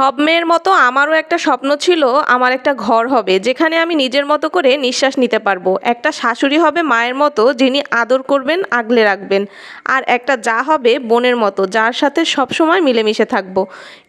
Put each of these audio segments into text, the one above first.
সব মেয়ের মতো আমারও একটা স্বপ্ন ছিল, আমার একটা ঘর হবে, যেখানে আমি নিজের মতো করে নিঃশ্বাস নিতে পারব। একটা শাশুড়ি হবে মায়ের মতো, যিনি আদর করবেন, আগলে রাখবেন। আর একটা যা হবে বোনের মতো, যার সাথে সবসময় মিলেমিশে থাকব।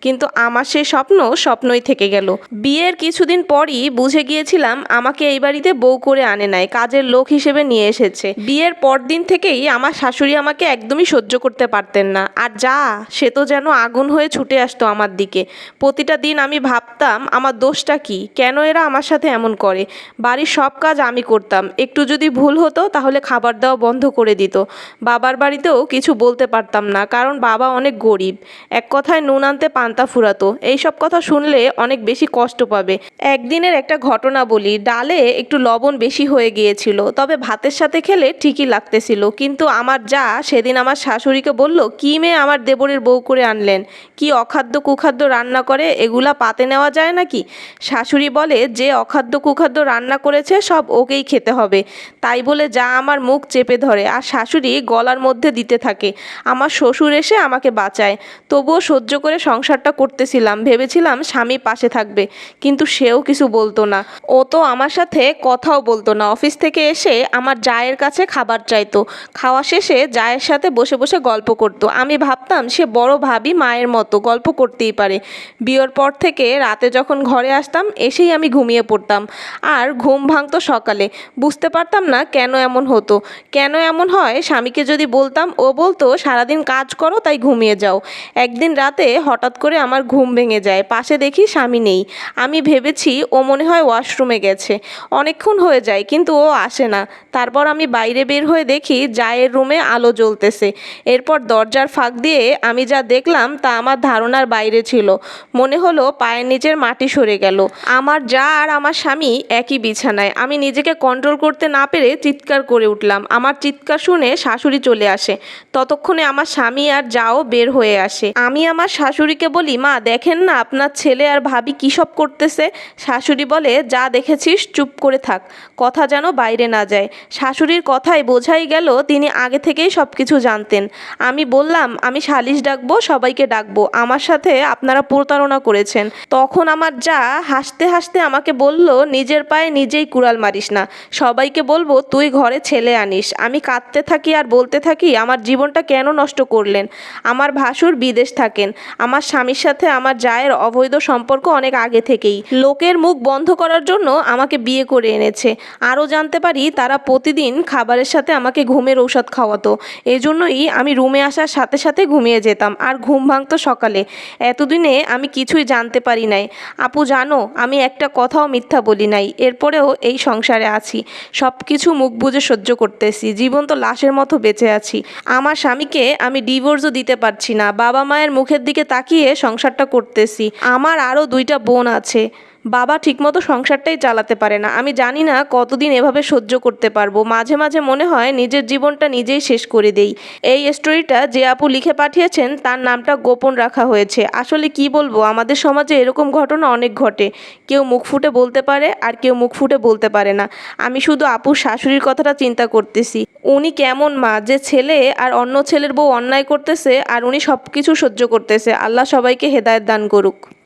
কিন্তু আমার সেই স্বপ্ন স্বপ্নই থেকে গেল। বিয়ের কিছুদিন পরই বুঝে গিয়েছিলাম, আমাকে এই বাড়িতে বউ করে আনে নাই, কাজের লোক হিসেবে নিয়ে এসেছে। বিয়ের পর দিন থেকেই আমার শাশুড়ি আমাকে একদমই সহ্য করতে পারতেন না। আর যা, সে তো যেন আগুন হয়ে ছুটে আসতো আমার দিকে। প্রতিটা দিন আমি ভাবতাম, আমার দোষটা কি? কেন এরা আমার সাথে এমন করে? বাড়ির সব কাজ আমি করতাম। একটু যদি ভুল হতো, তাহলে খাবার দেওয়া বন্ধ করে দিত। বাবার বাড়িতেও কিছু বলতে পারতাম না, কারণ বাবা অনেক গরিব। এক কথায় নুন আনতে পান্তা ফুরাতো। এইসব কথা শুনলে অনেক বেশি কষ্ট পাবে। একদিনের একটা ঘটনা বলি, ডালে একটু লবণ বেশি হয়ে গিয়েছিল। তবে ভাতের সাথে খেলে ঠিকই লাগতেছিল। কিন্তু আমার যা, সেদিন আমার শাশুড়িকে বলল, কি মেয়ে আমার দেবরের বউ করে আনলেন? কি অখাদ্য কুখাদ্য রান্না করে এগুলা পাতে নেওয়া যায় নাকি? শাশুড়ি বলে, যে অখাদ্য কুখাদ্য রান্না করেছে, সব ওকেই খেতে হবে। তাই বলে যা আমার মুখ চেপে ধরে। আর শাশুড়ি গলার মধ্যে দিতে থাকে, আমার শ্বশুর এসে আমাকে বাঁচায়। তবুও সহ্য করে সংসারটা করতেছিলাম, ভেবেছিলাম স্বামী পাশে থাকবে, কিন্তু সেও কিছু বলতো না। ও তো আমার সাথে কথাও বলতো না। অফিস থেকে এসে আমার জায়ের কাছে খাবার চাইতো। খাওয়া শেষে জায়ের সাথে বসে বসে গল্প করতো। আমি ভাবতাম, সে বড় ভাবি মায়ের মতো, গল্প করতেই পারে। বিয়ের পর থেকে রাতে যখন ঘরে আসতাম, এসেই আমি ঘুমিয়ে পড়তাম। আর ঘুম ভাঙতো সকালে। বুঝতে পারতাম না কেন এমন হতো। কেন এমন হয়, স্বামীকে যদি বলতাম, ও বলতো, সারাদিন কাজ করো, তাই ঘুমিয়ে যাও। একদিন রাতে হঠাৎ করে আমার ঘুম ভেঙে যায়। পাশে দেখি স্বামী নেই। আমি ভেবেছি ও মনে হয় ওয়াশরুমে গেছে। অনেকক্ষণ হয়ে যায়, কিন্তু ও আসে না। তারপর আমি বাইরে বের হয়ে দেখি জায়ের রুমে আলো জ্বলতেছে। এরপর দরজার ফাঁক দিয়ে আমি যা দেখলাম, তা আমার ধারণার বাইরে ছিল। মনে হলো পায়ের নিচের মাটি সরে গেল। আমার যা আর আমার স্বামী একই বিছানায়। আমি নিজেকে কন্ট্রোল করতে না পেরে চিৎকার করে উঠলাম। আমার চিৎকার শুনে শাশুড়ি চলে আসে। ততক্ষণে আমার স্বামী আর যাও বের হয়ে আসে। আমি আমার শাশুড়িকে বলি, মা, দেখেন না আপনার ছেলে আর ভাবি কী সব করতেছে? শাশুড়ি বলে, যা দেখেছিস চুপ করে থাক। কথা যেন বাইরে না যায়। শাশুড়ির কথায় বোঝাই গেল, তিনি আগে থেকেই সব কিছু জানতেন। আমি বললাম, আমি সালিশ ডাকবো, সবাইকে ডাকবো। আমার সাথে আপনারা প্রতারণা করেছেন। তখন আমার যা হাসতে হাসতে আমাকে বলল, নিজের পায়ে নিজেই কুড়াল মারিস না। সবাইকে বলব, তুই ঘরে ছেলে আনিস। আমি কাঁদতে থাকি আর বলতে থাকি, আমার জীবনটা কেন নষ্ট করলেন? আমার ভাসুর বিদেশ থাকেন। আমার স্বামীর সাথে আমার জায়ের অবৈধ সম্পর্ক অনেক আগে থেকেই। লোকের মুখ বন্ধ করার জন্য আমাকে বিয়ে করে এনেছে। আরও জানতে পারি, তারা প্রতিদিন খাবারের সাথে আমাকে ঘুমের ঔষধ খাওয়াতো। এজন্যই আমি রুমে আসার সাথে সাথে ঘুমিয়ে যেতাম। আর ঘুম ভাঙতো সকালে। এতদিনে আমি কিছুই জানতে পারি নাই। আপু, জানো, আমি একটা কথাও মিথ্যা বলি নাই। এরপরেও এই সংসারে আছি। সব কিছু মুখ বুঝে সহ্য করতেছি। জীবন তো লাশের মতো বেঁচে আছি। আমার স্বামীকে আমি ডিভোর্সও দিতে পারছি না। বাবা মায়ের মুখের দিকে তাকিয়ে সংসারটা করতেছি। আমার আরও দুইটা বোন আছে। বাবা ঠিকমতো সংসারটাই চালাতে পারে না। আমি জানি না কতদিন এভাবে সহ্য করতে পারব। মাঝে মাঝে মনে হয় নিজের জীবনটা নিজেই শেষ করে দেই। এই স্টোরিটা যে আপু লিখে পাঠিয়েছেন, তার নামটা গোপন রাখা হয়েছে। আসলে কি বলব, আমাদের সমাজে এরকম ঘটনা অনেক ঘটে। কেউ মুখ ফুটে বলতে পারে আর কেউ মুখ ফুটে বলতে পারে না। আমি শুধু আপুর শাশুড়ির কথাটা চিন্তা করতেছি। উনি কেমন মা? যে ছেলে আর অন্য ছেলের বউ অন্যায় করতেছে আর উনি সব কিছু সহ্য করতেছে। আল্লাহ সবাইকে হেদায়েত দান করুক।